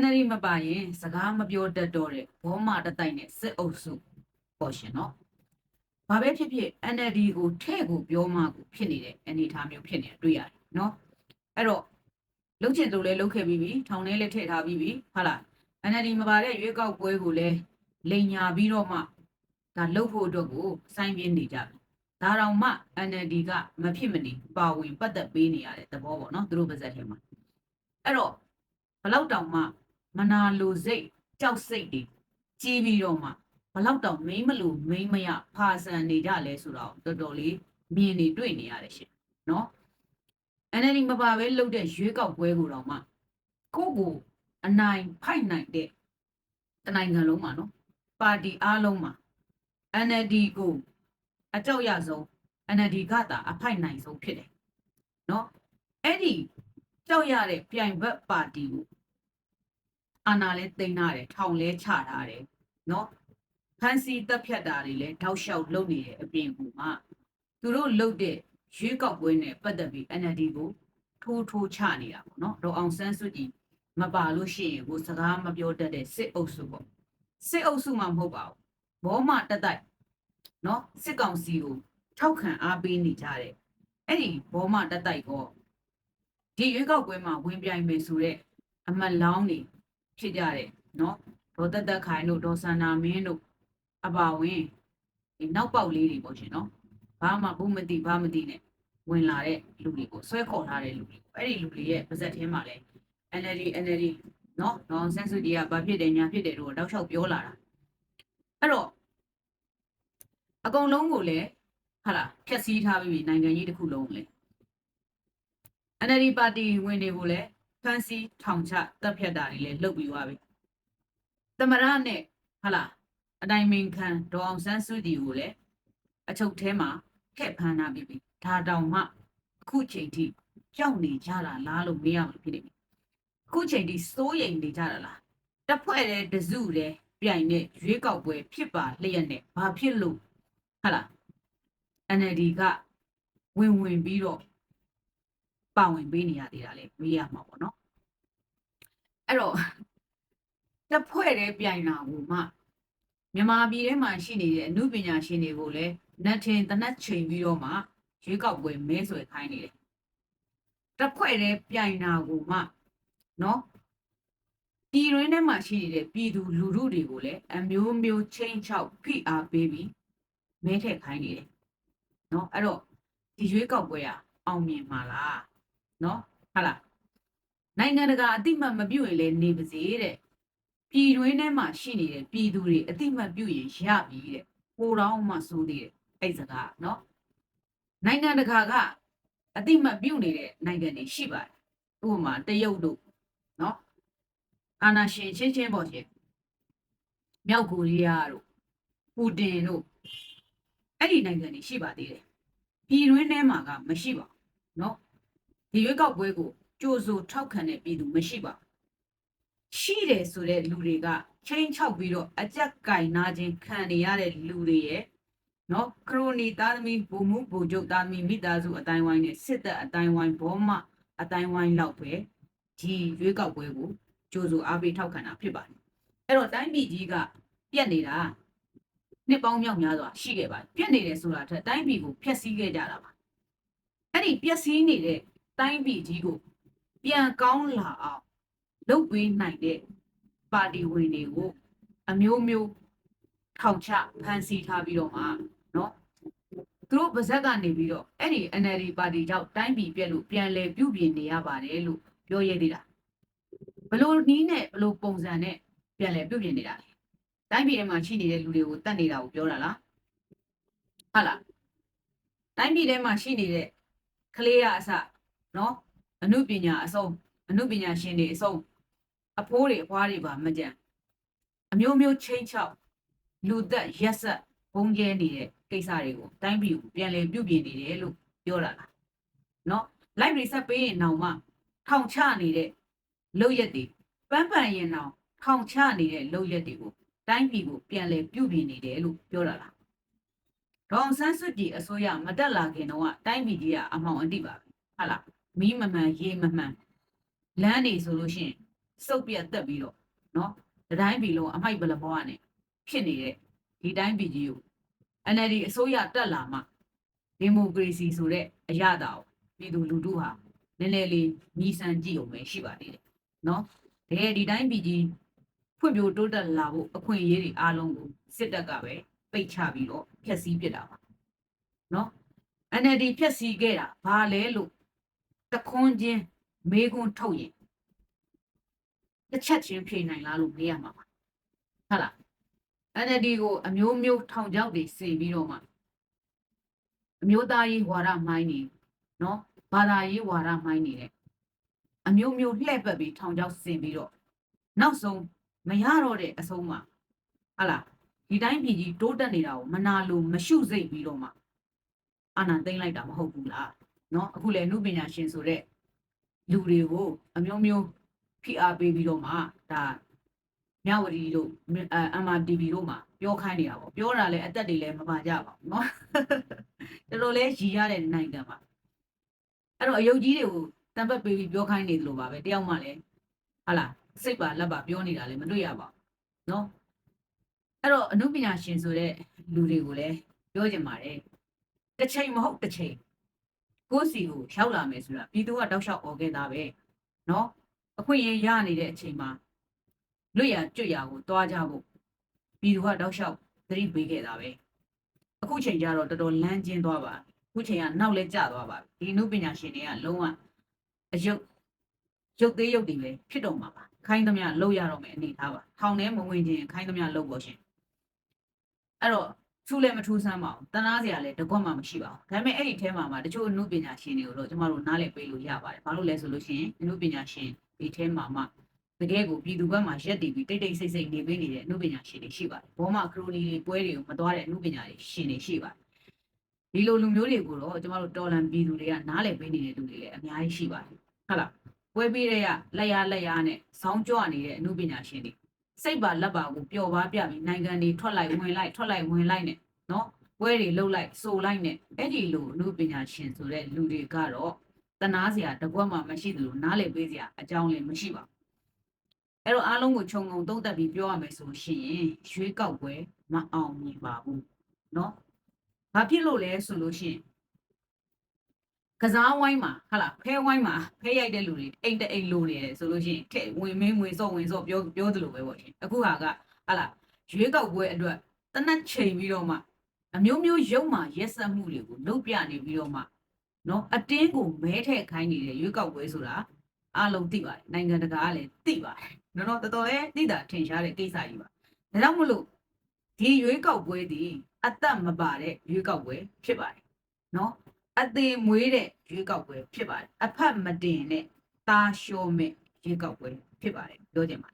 NLD မပါရင် စကားမပြောတတ်တော့တဲ့ဘောမတတိုက်နဲ့စစ်အုပ်စုပေါ့ရှင်နော်။ဘာပဲဖြစ်ဖြစ် NLD ကိုထဲ့ကိုပြောမှကိုဖြစ်နေတဲ့အနေအထားမျိုးဖြစ်နေတာတွေ့ရတယ်နော်။အဲ့တော့လုတ်ချင်သူလည်းလုတ်ခဲ့ပြီးပြီထောင်ထဲလည်းထည့်ထားပြီးပြီဟုတ်လား NLD မပါတဲ့ရွေးကောက်ပွဲကိုလည်းလိန်ညာပြီးတော့မှဒါလုတ်ဖို့အတွက်ကိုစိုင်းပြင်းနေကြပြီ။ဒါတောင်မှ NLD ကမဖြစ်မနေပါဝင်ပတ်သက်ပေးနေရတဲ့သဘောပေါ့နော်သူတို့ပါဇက်ထဲမှာအဲ့တော့ဘလောက်တောင်မှ မနာလိုစိတ်ကြောက်စိတ်တွေကြီးပြီးတော့မှဘလောက်တောင်မိမ့်မလို့မိမ့်မရဖာဆန်နေကြလဲဆိုတော့တော်တော်လေးမြင်နေတွေ့နေရတယ်ရှင်နော် NLD မပါပဲလုပ်တဲ့ရွေးကောက်ပွဲကိုတော့မှကိုယ့်ကိုအနိုင်ဖိုက်နိုင်တဲ့တနိုင်ငံလုံးမှာနော်ပါတီအားလုံးမှာ NLD ကိုအကြောက်ရဆုံး NLD ကသာအဖိုက်နိုင်ဆုံးဖြစ်တယ်နော်အဲ့ဒီကြောက်ရတဲ့ပြိုင်ဘက်ပါတီကို အာဏာလဲသိမ်းထားတယ်ထောင်လဲချထားတယ်နော်ဖန်စီတက်ဖြတ်တာတွေလဲထောက်လျှောက်လုပ်နေတဲ့အပြင်ကမှသူတို့လုပ်တဲ့ရွေးကောက်ပွဲနဲ့ပတ်သက်ပြီး NLD ကိုထိုးထိုးချနေတာပေါ့နော်ဒေါ်အောင်ဆန်းစုကြည်မပါလို့ရှိရင်ကိုစကားမပြောတတ်တဲ့စစ်အုပ်စုပေါ့စစ်အုပ်စုမှမဟုတ်ပါဘူးဘောမတက်တိုက်နော်စစ်ကောင်စီကိုထောက်ခံအားပေးနေကြတဲ့အဲ့ဒီဘောမတက်တိုက်ကောဒီရွေးကောက်ပွဲမှာဝင်ပြိုင်မယ်ဆိုတော့အမတ်လောင်းနေ ဖြစ်ကြတဲ့နော်ဒေါ်တက်တက်ခိုင်တို့ဒေါ်စန္နာမင်းတို့အပါဝင်ဒီနောက်ပေါက်လေးတွေပေါ့ရှင်နော်ဘာမှဘူးမသိဘာမသိနဲ့ဝင်လာတဲ့လူတွေကိုဆွဲခေါ်ထားတဲ့လူတွေကိုအဲ့ဒီလူတွေရဲ့ပါဇက်ထဲမှာလဲ NLD NLD နော်နော်ဆန်းစုကြည်ကဘာဖြစ်တယ်ညာဖြစ်တယ်တို့တောက်လျှောက်ပြောလာတာအဲ့တော့အကုန်လုံးကိုလည်းဟာလားဖြက်စီးထားပြီးနိုင်ငံကြီးတစ်ခုလုံးကိုလည်း NLD ပါတီဝင်တွေကိုလည်း ဖန်စီထောင်ချတပ်ဖြတ်တာတွေလည်းလုပ်ပြီးသွားပြီသမရနဲ့ဟာလားအတိုင်းမင်ခံဒေါအောင်ဆန်းစုကြည်ကိုလည်းအချုပ်ထဲမှာခက်ဖမ်းထားပြီးပြီဒါတောင်မှအခုချိန်ထိကြောက်နေကြတာလားလို့မေးရမှာဖြစ်နေပြီအခုချိန်ထိစိုးရိမ်နေကြတာလားတစ်ဖွဲ့တဲ့တစုတဲ့ပြိုင်တဲ့ရွေးကောက်ပွဲဖြစ်ပါလျက်နဲ့ဘာဖြစ်လို့ဟာလား NLD ကဝင်ဝင်ပြီးတော့ ပါဝင်ပေးနေရသေးတာလေမေးရမှာပေါ့နော်အဲ့တော့တစ်ဖွဲ့တဲ့ပြိုင်တာကိုမှမြန်မာပြည်ထဲမှာရှိနေတဲ့အမှုပညာရှင်တွေကိုလည်းနတ်ထင်တနတ်ချိန်ပြီးတော့မှရွေးကောက်ပွဲမဲဆွယ်ခိုင်းနေတယ်တစ်ဖွဲ့တဲ့ပြိုင်တာကိုမှနော်ပြည်ရင်းထဲမှာရှိနေတဲ့ပြည်သူလူထုတွေကိုလည်းအမျိုးမျိုးချင်းချောက်ဖိအားပေးပြီးမဲထည့်ခိုင်းနေတယ်နော်အဲ့တော့ဒီရွေးကောက်ပွဲကအောင်မြင်မှာလား နော်ဟုတ်လားနိုင်ငံတကာအတိမတ်မပြုတ်ရင်လည်းနေပါစေတဲ့ပြည်တွင်းထဲမှာရှိနေတဲ့ပြည်သူတွေအတိမတ်ပြုတ်ရင်ရပြီတဲ့ပိုတော့မှစိုးသေးတယ်အဲ့စကားနော်နိုင်ငံတကာကအတိမတ်ပြုတ်နေတဲ့နိုင်ငံတွေရှိပါတယ်ဥပမာတရုတ်တို့နော်အာနာရှင်ချင်းချင်းပေါ့ရှင်မြောက်ကိုရီးယားတို့ပူတင်တို့အဲ့ဒီနိုင်ငံတွေရှိပါသေးတယ်ပြည်တွင်းထဲမှာကမရှိပါဘူးနော် ဒီရွေးကောက်ပွဲကိုကြိုးစိုးထောက်ခံတဲ့ပြည်သူမရှိပါဘူးရှိတယ်ဆိုတဲ့လူတွေကချင်းချောက်ပြီးတော့အကြက်ကင်နာခြင်းခံနေရတဲ့လူတွေရဲ့နော်ခရိုနီသားသမီးဘူမှုဘူကျုပ်သားသမီးမိသားစုအတိုင်းဝိုင်းနဲ့စစ်တပ်အတိုင်းဝိုင်းဘောမအတိုင်းဝိုင်းလောက်ပဲဒီရွေးကောက်ပွဲကိုကြိုးစိုးအားပေးထောက်ခံတာဖြစ်ပါတယ်အဲ့တော့တိုင်းပြည်ကြီးကပြက်နေတာနှစ်ပေါင်းမြောက်များစွာရှိခဲ့ပါတယ်ပြက်နေတယ်ဆိုတာထက်တိုင်းပြည်ကိုဖျက်ဆီးခဲ့ကြတာပါအဲ့ဒီပျက်စီးနေတဲ့ တိုင်းပြည်ကြီးကိုပြန်ကောင်းလာအောင်လုပ်ပေးနိုင်တဲ့ပါတီဝင်တွေကိုအမျိုးမျိုးထောင်ချဖန်ဆီးထားပြီးတော့မှနော်သူတို့ပါဇက်ကနေပြီးတော့အဲ့ဒီ NLD ပါတီကြောင့်တိုင်းပြည်ပြက်လို့ပြန်လဲပြုပြင်နေရပါတယ်လို့ပြောရသေးတာဘလို့နီးနဲ့ဘလို့ပုံစံနဲ့ပြန်လဲပြုပြင်နေတာတိုင်းပြည်ထဲမှာရှိနေတဲ့လူတွေကိုတတ်နေတာကိုပြောတာလားဟုတ်လားတိုင်းပြည်ထဲမှာရှိနေတဲ့ကလေးရအစ နော်အမှုပညာအစုံအမှုပညာရှင်တွေအစုံအဖိုးတွေအဖွားတွေပါမကြံအမျိုးမျိုးချင်းချောက်လူသက်ရက်ဆက်ဘုံကျဲနေတဲ့ကိစ္စတွေကိုတိုင်းပြည်ကိုပြန်လည်ပြုပြင်နေတယ်လို့ပြောတာလားနော် live reset ပေးရင်တော့မှထောင်ချနေတဲ့လောက်ရက်တွေပန်းပန်ရင်တော့ထောင်ချနေတဲ့လောက်ရက်တွေကိုတိုင်းပြည်ကိုပြန်လည်ပြုပြင်နေတယ်လို့ပြောတာလားဒေါအောင်ဆန်းစုကြည်အစိုးရမတက်လာခင်တော့တိုင်းပြည်ကြီးကအမှောင်အတိပါပဲဟုတ်လား မီးမမှန်ရေမမှန်လမ်းနေဆိုလို့ရှိရင်စုပ်ပြတ်တက်ပြီးတော့နော်ဒီတိုင်းပြည်လုံးအမိုက်ဘလဘောကနေဖြစ်နေတဲ့ဒီတိုင်းပြည်ကြီးကို NLD အစိုးရတက်လာမှဒီမိုကရေစီဆိုတဲ့အရာတာကိုပြည်သူလူထုဟာနည်းနည်းလေးညီဆန်ကြည့်အောင်ပဲရှိပါသေးတယ်နော်တကယ်ဒီတိုင်းပြည်ကြီးဖွံ့ဖြိုးတိုးတက်လာဖို့အခွင့်အရေးတွေအားလုံးကိုစစ်တပ်ကပဲပိတ်ချပြီးတော့ဖျက်ဆီးပစ်တာပါနော် NLD ဖျက်ဆီးခဲ့တာဘာလဲလို့ တခွန်းချင်းမေးခွန်းထုတ်ရင်တစ်ချက်ချင်းဖြေနိုင်လားလို့မေးရမှာပါဟုတ်လား NLD ကိုအမျိုးမျိုးထောင်ချောက်တွေစေပြီးတော့မှအမျိုးသားရေးဝါဒမိုင်းနေနော်ဘာသာရေးဝါဒမိုင်းနေတယ်အမျိုးမျိုးလှည့်ပတ်ပြီးထောင်ချောက်စင်ပြီးတော့နောက်ဆုံးမရတော့တဲ့အဆုံးမှာဟာလားဒီတိုင်းပြည်ကြီးတိုးတက်နေတာကိုမနာလို့မရှုစိတ်ပြီးတော့မှအာဏာသိမ်းလိုက်တာမဟုတ်ဘူးလား နော်အခုလေအမှုပညာရှင်ဆိုတဲ့လူတွေကိုအမျိုးမျိုးဖိအားပေးပြီးတော့မှဒါမြဝတီတို့အဲ MRTV တို့မှာပြောခိုင်းနေတာပေါ့ပြောတာလည်းအသက်တွေလည်းမပါကြပါဘူးနော်တော်တော်လေးရည်ရတဲ့နိုင်ငံပါအဲ့တော့အယုတ်ကြီးတွေကိုတံပတ်ပေးပြီးပြောခိုင်းနေတယ်လို့ပါပဲတယောက်မှလည်းဟာလားစိတ်ပါလက်ပါပြောနေတာလည်းမတွေ့ရပါဘူးနော်အဲ့တော့အနုပညာရှင်ဆိုတဲ့လူတွေကိုလည်းပြောချင်ပါတယ်တစ်ချိန်မဟုတ်တစ်ချိန် ကိုယ့်စီကိုရောက်လာမယ်ဆိုတာပြည်သူကတောက်လျှောက်អော်ခဲ့တာပဲနော်အခွင့်အရေးရနေတဲ့အချိန်မှာလွတ်ရကျွတ်ရကိုတွားကြဖို့ပြည်သူကတောက်လျှောက်သတိပေးခဲ့တာပဲအခုချိန်ကျတော့တော်တော်လမ်းကျဉ်သွားပါအခုချိန်ကနောက်လဲကျသွားပါဒီအနုပညာရှင်တွေကလုံးဝအယုတ်ရုပ်သေးရုပ်တွေပဲဖြစ်တော့မှာပါခိုင်းသမျှလောက်ရတော့မယ်အနေထားပါထောင်ထဲမဝင်ခြင်းခိုင်းသမျှလောက်ပေါ်ရှင်အဲ့တော့ ထူးလည်းမထူးဆန်းပါဘူးတနာစရာလည်းတကွက်မှမရှိပါဘူးဒါပေမဲ့အဲ့ဒီထဲမှာမှာတချို့အမှုပညာရှင်တွေကိုတော့ကျမတို့နားလည်ပေးလို့ရပါတယ်ဘာလို့လဲဆိုလို့ရှိရင်အမှုပညာရှင်ဒီထဲမှာမှတကယ်ကိုပြည်သူဘက်မှာရက်တည်ပြီးတိတ်တိတ်ဆိတ်ဆိတ်နေပေးနေတဲ့အမှုပညာရှင်တွေရှိပါတယ်ဘောမခရိုနီတွေပွဲတွေကိုမသွားတဲ့အမှုပညာရှင်တွေရှိပါတယ်ဒီလိုလူမျိုးတွေကိုတော့ကျမတို့တော်လန်ပြည်သူတွေကနားလည်ပေးနေတဲ့လူတွေလည်းအများကြီးရှိပါတယ်ဟုတ်လားပွဲပေးတဲ့ကလက်ရလက်ရနဲ့ဆောင်းကြွနေတဲ့အမှုပညာရှင်တွေ စိတ်ပါလက်ပါကိုပျော်ပါပြပြီးနိုင်ငံတွေထွက်လိုက်ဝင်လိုက်ထွက်လိုက်ဝင်လိုက်နဲ့နော်ပွဲတွေလှုပ်လိုက်စိုးလိုက်နဲ့အဲ့ဒီလိုအမှုပညာရှင်ဆိုတဲ့လူတွေကတော့တနာစရာတကွက်မှမရှိသလိုနားလည်ပေးစရာအကြောင်းလည်းမရှိပါဘူးအဲ့တော့အားလုံးကိုခြုံငုံသုံးသပ်ပြီးပြောရမယ်ဆိုရှင်ရွေးကောက်ပွဲမအောင်မြင်ပါဘူးနော်ဘာဖြစ်လို့လဲဆိုလို့ရှိရင် ကစားဝိုင်းမှာဟာလားဖဲဝိုင်းမှာဖဲရိုက်တဲ့လူတွေအိမ်တအိမ်လိုနေတယ်ဆိုလို့ရှိရင်တဲ့ဝင်မင်းဝင်စော့ဝင်စော့ပြောပြောသလိုပဲပေါ့ရှင်အခုဟာကဟာလားရွေးကောက်ပွဲအတွက်တနက်ချိန်ပြီးတော့မှအမျိုးမျိုးရုပ်မှရက်ဆက်မှုတွေကိုလုပ်ပြနေပြီးတော့မှနော်အတင်းကိုမဲထည့်ခိုင်းနေတဲ့ရွေးကောက်ပွဲဆိုတာအလုံးသိပါတယ်နိုင်ငံတကာကလည်းသိပါတယ်နော်နော်တော်တော်လေးသိတာထင်ရှားတဲ့ကိစ္စကြီးပါဒါကြောင့်မလို့ဒီရွေးကောက်ပွဲဒီအသက်မပါတဲ့ရွေးကောက်ပွဲဖြစ်ပါတယ်နော် အသေးမွေးတဲ့ရွေးကောက်ပွဲဖြစ်ပါတယ်အဖက်မတင်တဲ့တာရှောမဲ့ရွေးကောက်ပွဲဖြစ်ပါတယ်ပြောချင်ပါတယ်